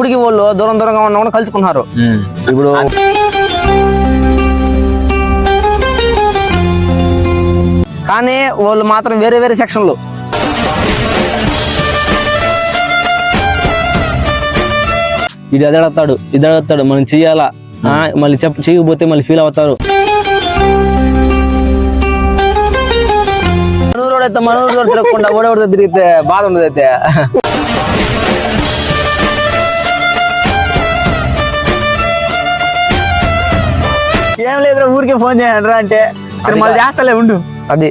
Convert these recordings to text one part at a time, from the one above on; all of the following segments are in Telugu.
ఇప్పటికి వాళ్ళు దూరం దూరంగా ఉన్న కూడా కలుసుకున్నారు. ఇప్పుడు కానీ వాళ్ళు మాత్రం వేరే వేరే సెక్షన్లు. ఇది అది అడుగుతాడు ఇది అడుగుతాడు మనం చెయ్యాలా మళ్ళీ చెప్ప చేయకపోతే మళ్ళీ ఫీల్ అవుతారు. అయితే మనూరు తిరగకుండా ఓడేవాడితో తిరిగితే బాధ ఉండదు అయితే ఏం లేదురా ఊరికే ఫోన్ చేయండి అంటే. సరే మళ్ళీ చేస్తలే ఉండు. అది.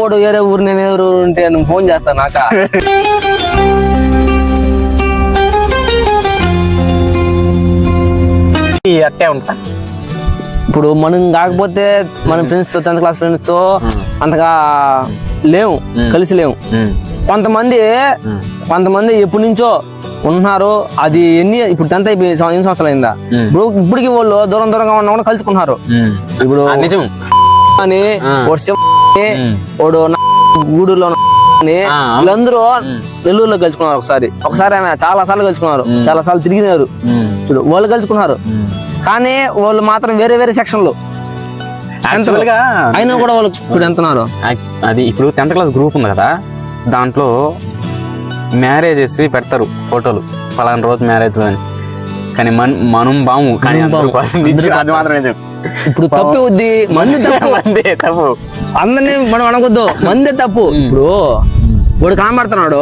ఓడు వేరే ఊరు నేను ఎవరు ఊరు ఉంటే నువ్వు ఫోన్ చేస్తా నాక. అట్టే ఉంటా. ఇప్పుడు మనం కాకపోతే మన ఫ్రెండ్స్తో టెన్త్ క్లాస్ ఫ్రెండ్స్తో అంతగా లేవు కలిసి లేవు. కొంతమంది కొంతమంది ఎప్పటి నుంచో ఉంటున్నారు. అది ఎన్ని ఇప్పుడు టెన్త్ అయిపోయి ఎన్ని సంవత్సరాలు అయిందా? ఇప్పుడు ఇప్పటికి వాళ్ళు దూరం దూరంగా ఉన్న కూడా కలుసుకుంటున్నారు. ఇప్పుడు నిజం. అని వాడు గూడూరులో. వీళ్ళందరూ నెల్లూరులో కలుసుకున్నారు ఒకసారి. ఒకసారి ఆమె చాలా సార్లు కలుసుకున్నారు. చాలా సార్లు తిరిగినారు. చూడు వాళ్ళు కలుసుకున్నారు. కానీ వాళ్ళు మాత్రం వేరే వేరే సెక్షన్లు. అయినా కూడా వాళ్ళు ఇప్పుడు యాక్- అది ఇప్పుడు టెన్త్ క్లాస్ గ్రూప్ ఉంది కదా. దాంట్లో మ్యారేజెస్ పెడతారు ఫోటోలు. పలానా రోజు మ్యారేజ్ అని కానీ మన మనం బాము. కానీ అది మాత్రం నిజం ఇప్పుడు తప్పు అవుద్ది. మంది తప్పు. అంతే తప్పు. అందరినీ మనం అనకొద్దు మందే తప్పు. ఇప్పుడు వాడు కనబడుతున్నాడు.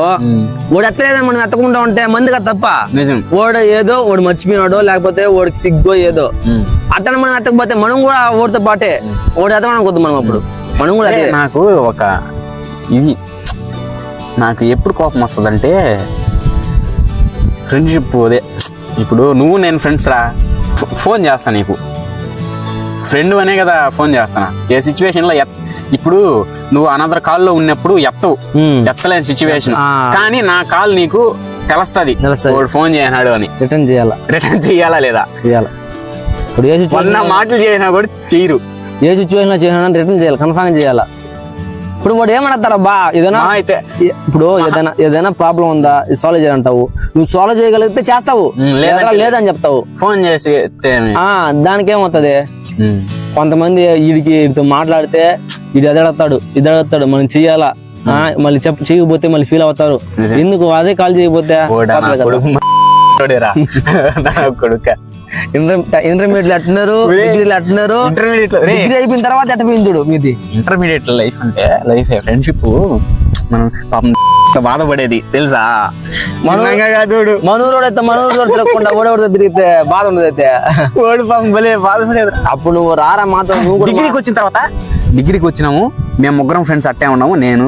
వాడు ఎత్తలేదని మనం ఎత్తకుండా ఉంటే మందిగా తప్ప. నిజం. వాడు ఏదో వాడు మర్చిపోయినాడో లేకపోతే వాడికి సిగ్గో ఏదో. అతను మనం ఎత్తకపోతే మనం కూడా ఓడితో పాటే. ఓడి ఎత్తమనుకోద్దు మనం అప్పుడు. మనం కూడా అదే. నాకు ఒక ఇది. నాకు ఎప్పుడు కోపం వస్తుందంటే ఫ్రెండ్షిప్ అదే. ఇప్పుడు నువ్వు నేను ఫ్రెండ్స్ రా. ఫోన్ చేస్తా నీకు. ఫ్రెండ్ అనే కదా ఫోన్ చేస్తానా ఏ సిచ్యువేషన్లో ఎత్- ఇప్పుడు నువ్వు అనదర్ కాల్లో ఉన్నప్పుడు ఎత్తవు. ఎత్తలేని సిచ్యువేషన్. కానీ నా కాల్ నీకు తెలుస్తుంది. ఫోన్ చేయనాడు అని. రిటర్న్ చేయాలా? రిటర్న్ చేయాలా లేదా? చేయాలా. ఇప్పుడు ఏ మొన్న సిచ్యువేషన్ మాటలు చేసినా కూడా చెయ్యరు ఏ సిచ్యువేషన్ చేసినా రిటర్న్ చేయాలి? కన్ఫర్మ్ చేయాలా? ఇప్పుడు వాడు బా ఏదైనా అయితే. ఇప్పుడు ఏదైనా ఏదైనా ప్రాబ్లం ఉందా? సాల్వ్ చేయాలంటావు నువ్వు సాల్వ్ చేయగలిగితే చేస్తావు. లేదా. లేదని చెప్తావు. ఫోన్ చేసి దానికి ఏమవుతుంది. కొంతమంది వీడికి వీడితో మాట్లాడితే వీడు అది అడుగుతాడు ఇది అడుగుతాడు మనం చెయ్యాలా మళ్ళీ చెప్ప చేయకపోతే మళ్ళీ ఫీల్ అవుతారు. ఎందుకు? అదే కాల్ చేయకపోతే. కొడుకు. ఇంటర్మీడియట్ అట్టున్నారు. డిగ్రీలు డిగ్రీ అయిపోయిన తర్వాత ఎట్టపోయింది చూడు మీది? ఇంటర్మీడియట్ లైఫ్ అంటే లైఫ్ ఫ్రెండ్షిప్ మనం పాపం బాధపడేది తెలుసా. మనూరు అయితే మనూరు తిరగకుండా ఓడేవాడితో తిరిగితే బాధ ఉండదు అయితే. వాడు పాపం భలే బాధపడేది. అప్పుడు నువ్వు రారా మాత్రం నువ్వు డిగ్రీకి వచ్చిన తర్వాత డిగ్రీకి వచ్చినాము మేము ముగ్గురం ఫ్రెండ్స్ అట్టే ఉన్నాము నేను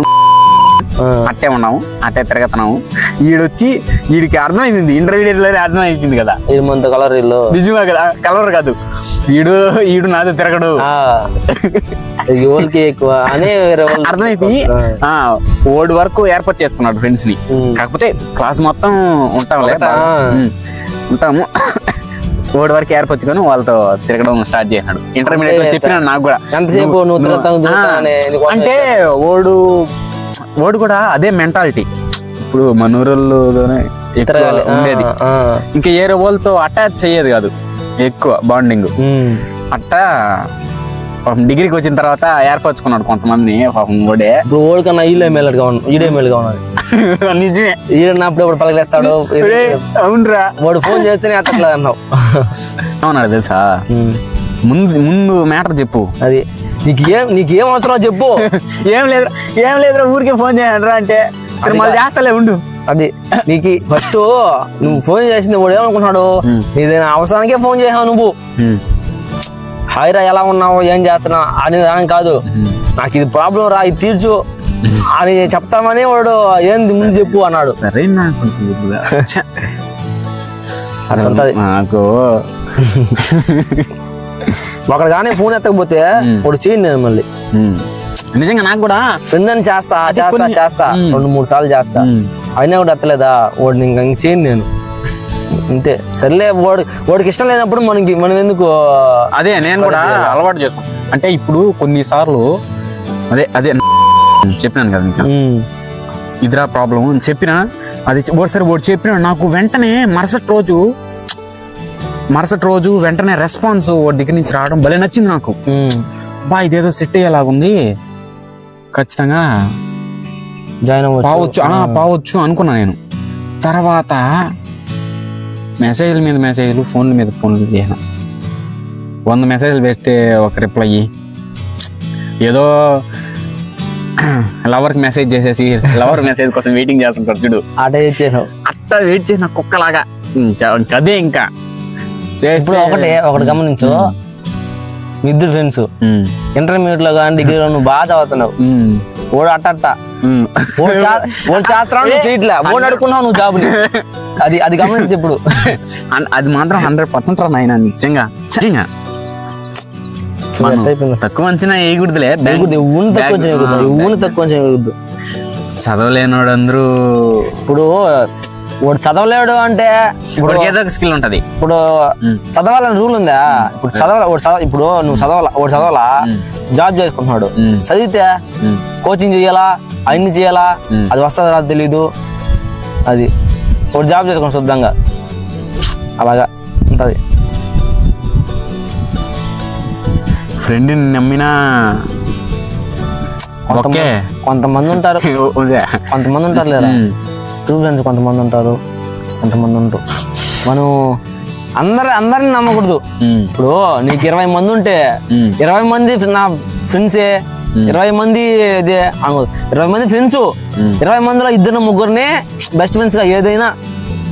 అట్టే ఉన్నాము అట్టే తిరగతున్నాము. ఈడొచ్చి వీడికి అర్థమైంది ఇంటర్మీడియట్లోనే అర్థం అయిపోయింది కదా ఇది కలర్ ఇల్లు. నిజమే కదా కలవరు కాదు. ఈడు ఈడు నాతో తిరగడు. ఎవరికి ఎక్కువ అని అర్థమైపోయి ఆ. ఓడి వరకు ఏర్పాటు చేసుకున్నాడు ఫ్రెండ్స్ని. కాకపోతే క్లాస్ మొత్తం? బాగా. ఉమ్. ఉంటాము. ఓడి వరకు ఏర్పరచుకొని వాళ్ళతో తిరగడం స్టార్ట్ చేసినాడు. ఇంటర్మీడియట్లో చెప్పినాడు నాకు కూడా. ఎంతసేపు నువ్వు అంటే ఓడు ఓడు కూడా అదే మెంటాలిటీ ఇప్పుడు మన ఊరోళ్ళతోనే ఉండేది. ఇంకా ఏరే వాళ్ళతో అటాచ్ అయ్యేది కాదు. ఎక్కువ బాండింగ్ ఉమ్. అట్టా పాపం డిగ్రీకి వచ్చిన తర్వాత ఏర్పరచుకున్నాడు కొంతమంది. పాపం ఓడే ఇప్పుడు ఓడికన్నా ఈలే మేలుగా ఉన్నాడు ఈడే మేలుగా ఉన్నాడు. నిజమే. ఈడ అప్పుడు ఇప్పుడు పలకలేస్తాడు. అవునురా. వాడు ఫోన్ చేస్తేనే ఎత్తట్లేదు అన్నావు అవునాడు తెలుసా? ఉమ్. ముందు ముందు మ్యాటర్ చెప్పు. అది నీకేం నీకేం అవసరం చెప్పు. ఏం లేదు ఏం లేదురా ఊరికే ఫోన్ చేయండి అంటే. సరే మళ్ళీ చేస్తలే ఉండు. అది నీకు ఫస్ట్ నువ్వు ఫోన్ చేసింది వాడు ఏమనుకుంటున్నాడు ఉమ్. నీదైనా అవసరానికే ఫోన్ చేసావు నువ్వు. హాయ్ రా ఎలా ఉన్నావు ఏం చేస్తున్నావు అని దాని కాదు. నాకు ఇది ప్రాబ్లం రా ఇది తీర్చు. అని చెప్తామని వాడు ఏంది ముందు చెప్పు అన్నాడు. సరే నాకు ఒకడు కానీ ఫోన్ ఎత్తకపోతే వాడు చేయండి నేను మళ్ళీ. నిజంగా నాకు కూడా ఫ్రెండ్ అని చేస్తా చేస్తా. చేస్తా. రెండు మూడు సార్లు చేస్తా. అయినా కూడా ఎత్తలేదా? వాడిని ఇంకా ఇంక చేయను నేను. అంతే. సర్లే వాడు వాడికి ఇష్టం లేనప్పుడు మనకి మనం ఎందుకు అదే నేను కూడా అలవాటు చేసుకున్నాను అంటే ఇప్పుడు కొన్నిసార్లు అదే అదే చెప్పినాను కదా ఇంకా. ఇదిరా ప్రాబ్లం అని చెప్పిన అది ఒకసారి ఒకటి చెప్పిన నాకు వెంటనే మరుసటి రోజు మరుసటి రోజు వెంటనే రెస్పాన్స్ వాడి దగ్గర నుంచి రావడం భలే నచ్చింది నాకు. బా ఇదేదో సెట్ అయ్యేలాగుంది ఖచ్చితంగా జాయిన్ పావచ్చు. పావచ్చు అనుకున్నా నేను. తర్వాత మెసేజ్ల మీద మెసేజ్లు ఫోన్ల మీద ఫోన్లు చేసిన వంద మెసేజ్లు పెడితే ఒక రిప్లై ఏదో లవర్కి మెసేజ్ చేసేసి లవర్ మెసేజ్ కోసం వెయిటింగ్ చేస్తుంటారు చూడు. అట్ట వెయిట్ చేసిన కుక్కలాగా. అదే ఇంకా. ఇప్పుడు ఒకటి ఒకటి గమనించు. ఇద్దరు ఫ్రెండ్స్ ఇంటర్మీడియట్లో కానీ డిగ్రీలో నువ్వు బాగా చదువుతున్నావు. ఓడు అట్ట. ఓడు చా- ఓడు చేస్తున్నావు నువ్వు చేయట్లే. ఓడు అడుకున్నావు నువ్వు జాబ్ అది అది గమనించి ఇప్పుడు. అది మాత్రం హండ్రెడ్ పర్సెంట్ రా నాయన నిజంగా. నిజంగా. తక్కువ అంచనా వేయకూడదులే. వేయకూడదు, ఎవ్వుని తక్కువ ఎవ్వుని తక్కువ చేయకూడదు చదవలేనోడు అందరూ ఇప్పుడు వాడు చదవలేడు అంటే ఇప్పుడు ఏదో ఒక స్కిల్ ఉంటది. ఇప్పుడు. చదవాలని రూల్ ఉందా? ఇప్పుడు చదవాల వాడు చదవ ఇప్పుడు నువ్వు చదవాలా వాడు చదవాలా. జాబ్ చేసుకుంటున్నాడు. చదివితే కోచింగ్ చేయాలా? అన్ని చేయాలా. అది వస్తుందా రాదు తెలీదు. అది. వాడు జాబ్ చేసుకోండి శుద్ధంగా. అలాగా ఉంటది. ఫ్రెండ్ నమ్మినా ఓకే. కొంతమంది ఉంటారు. కొంతమంది ఉంటారు లేదా? ట్రూ ఫ్రెండ్స్ కొంతమంది ఉంటారు కొంతమంది ఉంటారు మనం అందరి అందరిని నమ్మకూడదు. ఇప్పుడు నీకు ఇరవై మంది ఉంటే ఇరవై మంది నా ఫ్రెండ్సే ఇరవై మంది ఇదే ఇరవై మంది ఫ్రెండ్స్. ఇరవై మందిలో ఇద్దరు ముగ్గురిని బెస్ట్ ఫ్రెండ్స్గా ఏదైనా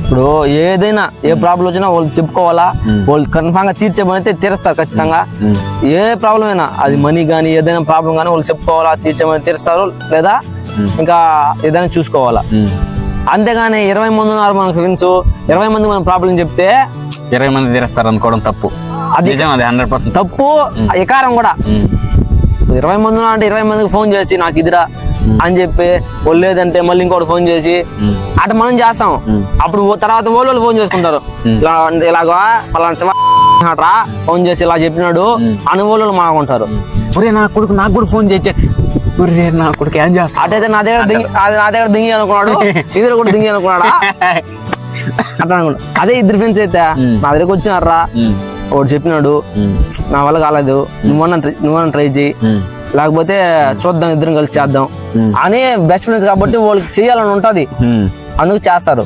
ఇప్పుడు ఏదైనా ఏ ప్రాబ్లం వచ్చినా వాళ్ళు చెప్పుకోవాలా వాళ్ళు కన్ఫామ్గా అయితే తీరుస్తారు ఖచ్చితంగా. ఏ ప్రాబ్లం అయినా అది మనీ కానీ ఏదైనా ప్రాబ్లం కానీ వాళ్ళు చెప్పుకోవాలా తీర్చేమని తీరుస్తారు లేదా ఇంకా ఏదైనా చూసుకోవాలా. అంతేగాని ఇరవై మంది ఉన్నారు మన ఫ్రెండ్స్ ఇరవై మంది మన ప్రాబ్లం చెప్తే ఇరవై మంది తీరేస్తారు అనుకోవడం తప్పు. అది- నిజం అది హండ్రెడ్ పర్సెంట్ తప్పు ఎకారం కూడా. ఇరవై మంది అంటే ఇరవై మందికి ఫోన్ చేసి నాకు ఇదిరా అని చెప్పి వాళ్ళు లేదంటే మళ్ళీ ఇంకోటి ఫోన్ చేసి అటు మనం చేస్తాం. అప్పుడు తర్వాత వాళ్ళు ఫోన్ చేసుకుంటారు. ఇలా ఇలాగా పలానా రా ఫోన్ చేసి ఇలా చెప్పినాడు అని వాళ్ళు మాకుంటారు. ఒరే నా కొడుకు నాకు కూడా ఫోన్ చేచ్చా ఒరే నా కొడుకు ఏం చేస్తా అటైతే నా దగ్గర దింగి అది నా దగ్గర దింగి అనుకున్నాడు ఇద్దరు కూడా దింగి అనుకున్నాడా? అట్లా అనుకున్నా అదే ఇద్దరు ఫ్రెండ్స్ అయితే నా దగ్గరకు వచ్చినారా? ఒకటి చెప్పినాడు నా వల్ల కాలేదు నువ్వన్నా ట్రై- నువ్వన్నా ట్రై చేయి లేకపోతే చూద్దాం ఇద్దరం కలిసి చేద్దాం. అని బెస్ట్ ఫ్రెండ్స్ కాబట్టి వాళ్ళకి చేయాలని ఉంటది. అందుకు చేస్తారు.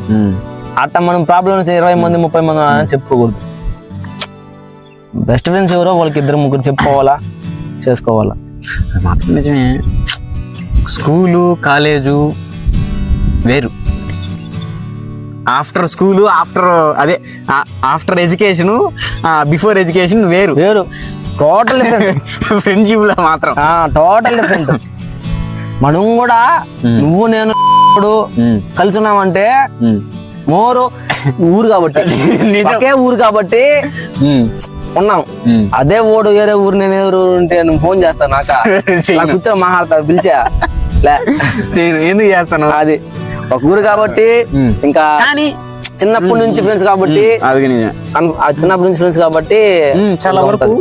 అట్ట మనం ప్రాబ్లమ్స్ ఇరవై మంది ముప్పై మంది ఉన్నారని చెప్పుకోకూడదు. బెస్ట్ ఫ్రెండ్స్ ఎవరో వాళ్ళకి ఇద్దరు ముగ్గురు చెప్పుకోవాలా చేసుకోవాలా. అది మాత్రం నిజమే. స్కూలు కాలేజు వేరు. ఆఫ్టర్ స్కూలు ఆఫ్టర్ అదే ఆఫ్టర్ ఎడ్యుకేషన్ బిఫోర్ ఎడ్యుకేషన్ వేరు. వేరు. Total different. ఫ్రెండ్షిప్లో మాత్రం టోటల్ డిఫరెంట్. మనం కూడా నువ్వు నేను కలిసి ఉన్నామంటే మోరు ఊరు కాబట్టి. ఒకే ఊరు కాబట్టి ఉన్నాం. అదే ఓడు వేరే ఊరు నేను వేరే ఊరు ఉంటే నువ్వు ఫోన్ చేస్తావు నాక. కూర్చో మాట్లాడతా పిలిచా. చేయను, ఎందుకు చేస్తాను అది ఒక ఊరు కాబట్టి. ఇంకా కానీ చిన్నప్పటి నుంచి ఫ్రెండ్స్ కాబట్టి అది చిన్నప్పటి నుంచి ఫ్రెండ్స్ కాబట్టి చాలా వరకు.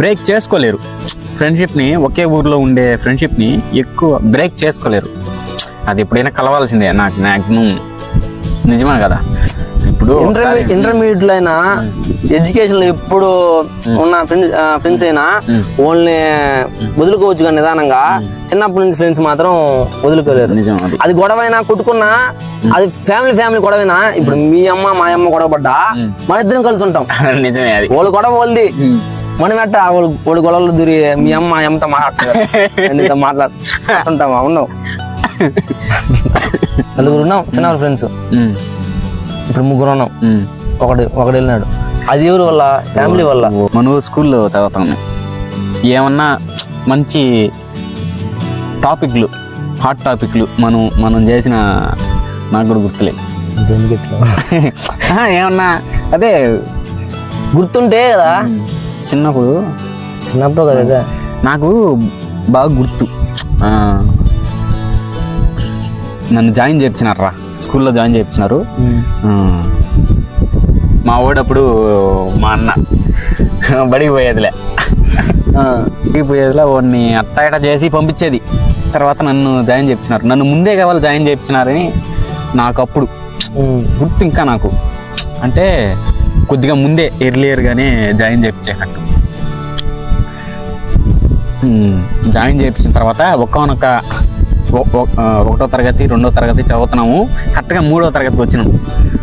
బ్రేక్ చేసుకోలేరు. ఫ్రెండ్షిప్ని ఒకే ఊర్లో ఉండే ఫ్రెండ్షిప్ని ఎక్కువ బ్రేక్ చేసుకోలేరు. అది ఎప్పుడైనా కలవాల్సిందే నాకు మాక్సిమం. నిజమే కదా? ఇప్పుడు ఇంటర్మీ ఇంటర్మీడియట్ అయినా ఎడ్యుకేషన్లో ఎప్పుడు ఉన్న ఫ్రెండ్స్ ఫ్రెండ్స్ అయినా వాళ్ళని వదులుకోవచ్చు కానీ నిదానంగా చిన్నప్పటి నుంచి ఫ్రెండ్స్ మాత్రం వదులుకోలేరు. నిజం అది. అది గొడవైనా కొట్టుకున్నా అది ఫ్యామిలీ ఫ్యామిలీ గొడవైనా ఇప్పుడు మీ అమ్మ మా అమ్మ గొడవ పడ్డా మన ఇద్దరం కలిసి ఉంటాం. నిజమే అది. వాళ్ళు గొడవ వాళ్ళది. మనం ఎట్ట వాళ్ళు గొడవలు దూరి మీ అమ్మ మా అమ్మతో మాట్లాడుతున్నారు మాట్లాడుతుంటామా ఉన్నావు. నలుగురు ఉన్నాం చిన్న ఫ్రెండ్స్ ఇప్పుడు ముగ్గురు ఉన్నాం. ఒకడు ఒకడు వెళ్ళినాడు. అది ఎవరి వల్ల? ఫ్యామిలీ వల్ల. మన స్కూల్లో చదువుతాం. ఏమన్నా మంచి టాపిక్లు హాట్ టాపిక్లు మనం మనం చేసిన నాకు కూడా గుర్తులేదు ఏమన్నా అదే. గుర్తుంటే కదా? చిన్నప్పుడు. చిన్నప్పుడు కదా. నాకు బాగా గుర్తు. నన్ను జాయిన్ చేయించినారా స్కూల్లో జాయిన్ చేయించినారు. మా ఓడప్పుడు మా అన్న బడికి పోయేదిలే. ఆ, పోయేదిలో వాడిని అట్టా చేసి పంపించేది. తర్వాత నన్ను జాయిన్ చేయించినారు. నన్ను ముందే కావాలి జాయిన్ చేయించినారని నాకు అప్పుడు గుర్తు ఇంకా నాకు. అంటే కొద్దిగా ముందే ఎర్లియర్గానే జాయిన్ చేయించేటట్టు. జాయిన్ చేయించిన తర్వాత ఒక్కనొక్క ఒకటో తరగతి రెండో తరగతి చదువుతున్నాము. కరెక్ట్గా మూడో తరగతికి వచ్చినాము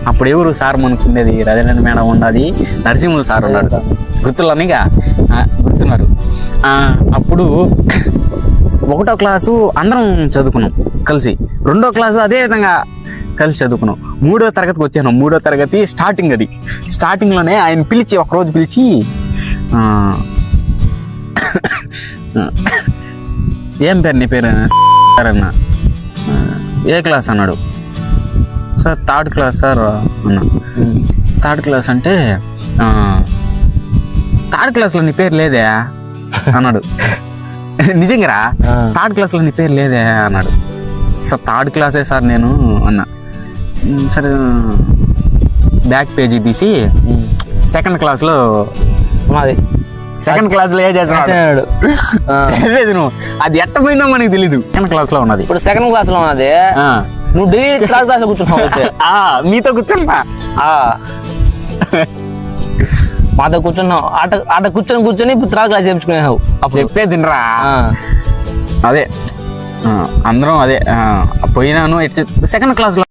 అప్పుడు ఎవరు సార్ మనకుండేది? రజనీ మేడం ఉన్నది నరసింహులు సార్ ఉన్నాడు గుర్తులనిగా గుర్తున్నారు. అప్పుడు ఒకటో క్లాసు అందరం చదువుకున్నాం కలిసి. రెండో క్లాసు అదే విధంగా కలిసి చదువుకున్నాం. మూడో తరగతికి వచ్చాను మూడో తరగతి స్టార్టింగ్ అది. స్టార్టింగ్లోనే ఆయన పిలిచి ఒకరోజు పిలిచి ఏం పేరు నీ పేరు? అన్న. "ఆ, ఏ క్లాస్ అన్నాడు? సార్ థర్డ్ క్లాస్ సార్ అన్నా. థర్డ్ క్లాస్ అంటే "ఆ, థర్డ్ క్లాస్లో నీ పేరు లేదే అన్నాడు. నిజంగా. థర్డ్ క్లాస్లో నీ పేరు లేదే అన్నాడు. సార్ థర్డ్ క్లాసే సార్ నేను అన్నా. "ఉమ్, సరే బ్యాక్ పేజీ తీసి. సెకండ్ క్లాస్లో మాది. సెకండ్ క్లాస్లో ఏ చేస్తున్నాడు. లేదు నువ్వు. అది ఎట్ట పోయిందో మనకి తెలీదు. సెకండ్ క్లాస్లో ఉన్నది. ఇప్పుడు సెకండ్ క్లాస్లో ఉన్నది. నువ్వు డైలీ థర్డ్ క్లాస్లో కూర్చున్నావు మీతో కూర్చుంటా ఆ. మాతో కూర్చున్నావు. ఆట ఆట కూర్చొని కూర్చొని ఇప్పుడు థర్డ్ క్లాస్ చేయించుకునేవు చెప్పేదినరా ఆ. అదే. అందరం అదే పోయినాను సెకండ్ క్లాస్లో